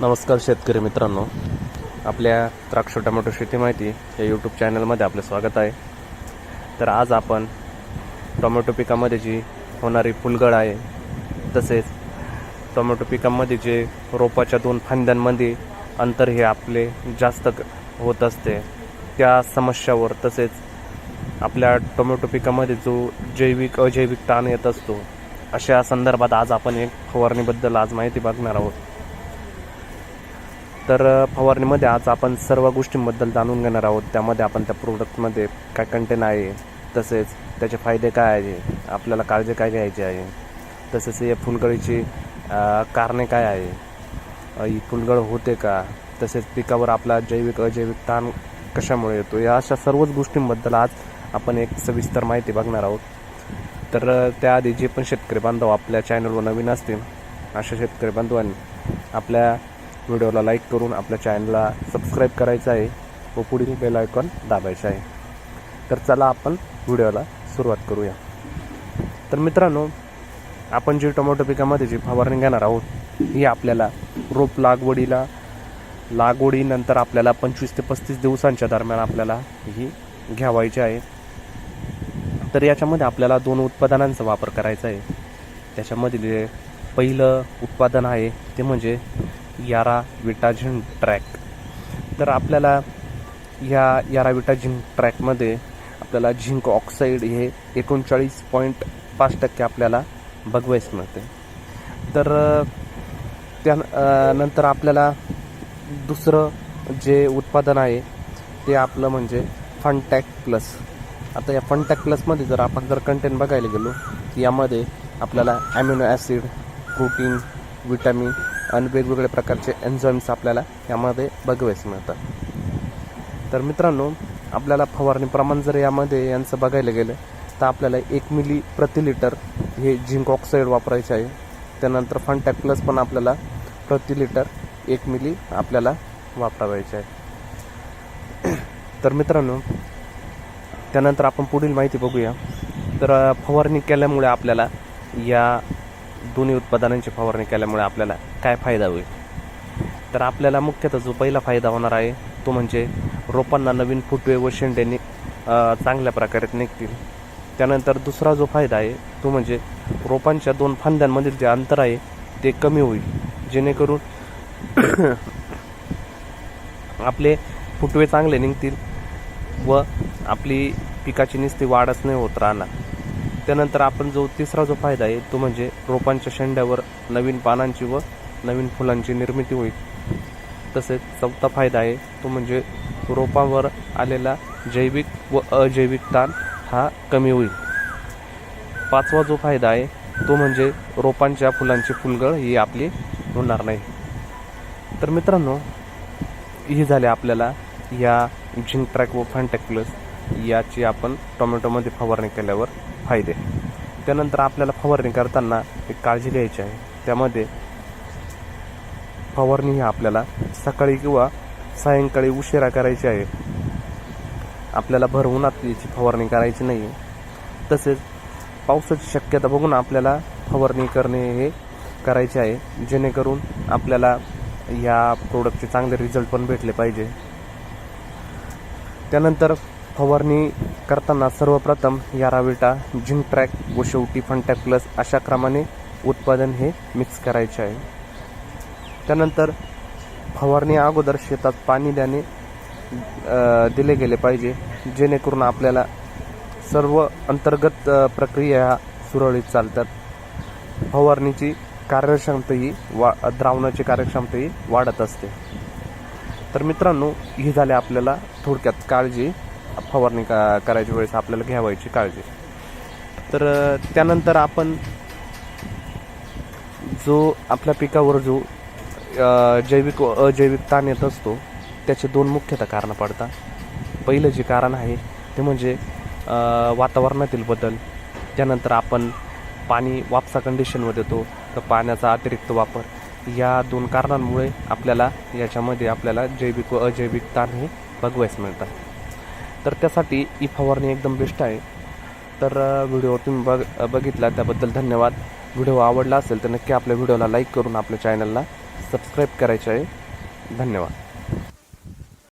नमस्कार शेतकरी मित्रांनो. आपल्या द्राक्ष टोमॅटो शेती माहिती या यूट्यूब चॅनलमध्ये आपलं स्वागत आहे. तर आज आपण टोमॅटो पिकामध्ये जी होणारी फुलगळ आहे तसेच टोमॅटो पिकामध्ये जे रोपाच्या दोन फांद्यांमध्ये अंतर हे आपले जास्त क- होत असते त्या समस्यावर तसेच आपल्या टोमॅटो पिकामध्ये जो जैविक अजैविक ताण येत असतो अशा संदर्भात आज आपण एक फवारणीबद्दल आज माहिती बघणार आहोत. तर फवारणीमध्ये आज आपण सर्व गोष्टींबद्दल जाणून घेणार आहोत. त्यामध्ये आपण त्या प्रोडक्टमध्ये काय कंटेन आहे तसेच त्याचे फायदे काय आहे आपल्याला काळजी काय घ्यायची आहे तसेच या फुलगळीची कारणे काय आहे ही फुलगळ होते का तसेच पिकावर आपला जैविक अजैविक ताण कशामुळे येतो या अशा सर्वच गोष्टींबद्दल आज आपण एक सविस्तर माहिती बघणार आहोत. तर त्याआधी जे पण शेतकरी बांधव आपल्या चॅनलवर नवीन असतील अशा शेतकरी बांधवांनी आपल्या व्हिडिओला लाईक करून आपल्या चॅनलला सबस्क्राईब करायचं आहे व पुढील बेल आयकॉन दाबायचं आहे. तर चला आपण व्हिडिओला सुरुवात करूया. तर मित्रांनो आपण जी टोमॅटो पिकामध्ये जी फवारणी घेणार आहोत ही आपल्याला रोप लागवडीला लागवडीनंतर आपल्याला पंचवीस ते पस्तीस दिवसांच्या दरम्यान आपल्याला ही घ्यावायची आहे. तर याच्यामध्ये आपल्याला दोन उत्पादनांचा वापर करायचा आहे. त्याच्यामध्ये जे पहिलं उत्पादन आहे ते म्हणजे यारा विटाझिन ट्रॅक. तर आपल्याला ह्या यारा विटाझिन ट्रॅकमध्ये आपल्याला झिंक ऑक्साईड हे एकोणचाळीस पॉईंट पाच टक्के आपल्याला बघवायस मिळते तर त्या नंतर आपल्याला दुसरं जे उत्पादन आहे ते आपलं म्हणजे फनटॅक प्लस. आता या फनटॅक प्लसमध्ये जर आपण जर कंटेंट बघायला गेलो की यामध्ये आपल्याला ॲमिनो ॲसिड प्रोटीन विटॅमिन आणि वेगवेगळ्या प्रकारचे एन्झाईम्स आपल्याला यामध्ये बघावेच मिळतात. तर मित्रांनो आपल्याला फवारणी प्रमाण जर यामध्ये यांचं बघायला गेलं तर आपल्याला एक मिली प्रति लिटर हे झिंक ऑक्साईड वापरायचे आहे. त्यानंतर फनटॅक प्लस पण आपल्याला प्रति लिटर एक मिली आपल्याला वापरावायचे आहे. तर मित्रांनो त्यानंतर आपण पुढील माहिती बघूया. तर फवारणी केल्यामुळे आपल्याला या दोन्ही उत्पादनांची फवारणी केल्यामुळे आपल्याला काय फायदा होईल? तर आपल्याला मुख्यतः जो पहिला फायदा होणार आहे तो म्हणजे रोपांना नवीन फुटवे व शेंडे नि चांगल्या प्रकारे निघतील. त्यानंतर दुसरा जो फायदा आहे तो म्हणजे रोपांच्या दोन फांद्यांमधील जे अंतर आहे ते कमी होईल. जेणेकरून आपले फुटवे चांगले निघतील व आपली पिकाची निस्ती वाढच नाही होत राहणार. त्यानंतर आपण जो तिसरा जो फायदा आहे तो म्हणजे रोपांच्या शेंड्यावर नवीन पानांची व नवीन फुलांची निर्मिती होईल. तसेच चौथा फायदा आहे तो म्हणजे रोपावर आलेला जैविक व अजैविक ताण हा कमी होईल. पाचवा जो फायदा आहे तो म्हणजे रोपांच्या फुलांची फुलगळ ही आपली होणार नाही. तर मित्रांनो ही झाले आपल्याला या झिंक ट्रॅक व फॅन्टॅक प्लस याची आपण टोमॅटोमध्ये फवारणी केल्यावर फायदे. त्यानंतर आपल्याला फवारणी करताना एक काळजी घ्यायची आहे. त्यामध्ये फवारणी ही आपल्याला सकाळी किंवा सायंकाळी उशिरा करायची आहे. आपल्याला भरवून याची फवारणी करायची नाही. आहे तसेच पावसाची शक्यता बघून आपल्याला फवारणी करणे हे करायचे आहे. जेणेकरून आपल्याला या प्रोडक्टचे चांगले रिझल्ट पण भेटले पाहिजे. त्यानंतर फवारणी करताना सर्वप्रथम याराविटा झिंक ट्रॅक व शेवटी फंटॅक प्लस अशा क्रमाने उत्पादन हे मिक्स करायचे आहे. त्यानंतर फवारणी अगोदर शेतात पाणी द्याने दिले गेले पाहिजे जेणेकरून आपल्याला सर्व अंतर्गत प्रक्रिया ह्या सुरळीत चालतात. फवारणीची कार्यक्षमता ही वा द्रावणाची कार्यक्षमता ही वाढत असते. तर मित्रांनो ही झाली आपल्याला थोडक्यात काळजी. फवारणी का करायच्या वेळेस आपल्याला घ्यावायची काळजी. तर त्यानंतर आपण जो आपल्या पिकावर जो जैविक व अजैविक ताण येत असतो त्याचे दोन मुख्यतः कारणं पडतात. पहिलं जे कारण आहे ते म्हणजे वातावरणातील बदल. त्यानंतर आपण पाणी वापसा कंडिशनमध्ये देतो तर पाण्याचा अतिरिक्त वापर. या दोन कारणांमुळे आपल्याला याच्यामध्ये आपल्याला जैविक व अजैविक ताण हे बघवायस मिळतात. तर त्यासाठी ही फवारणी एकदम बेस्ट आहे. तर व्हिडिओ तुम्ही बघ बघितला त्याबद्दल धन्यवाद. व्हिडिओ आवडला असेल तर नक्की आपल्या व्हिडिओला लाईक करून आपल्या चॅनलला सबस्क्राईब करायचं आहे. धन्यवाद.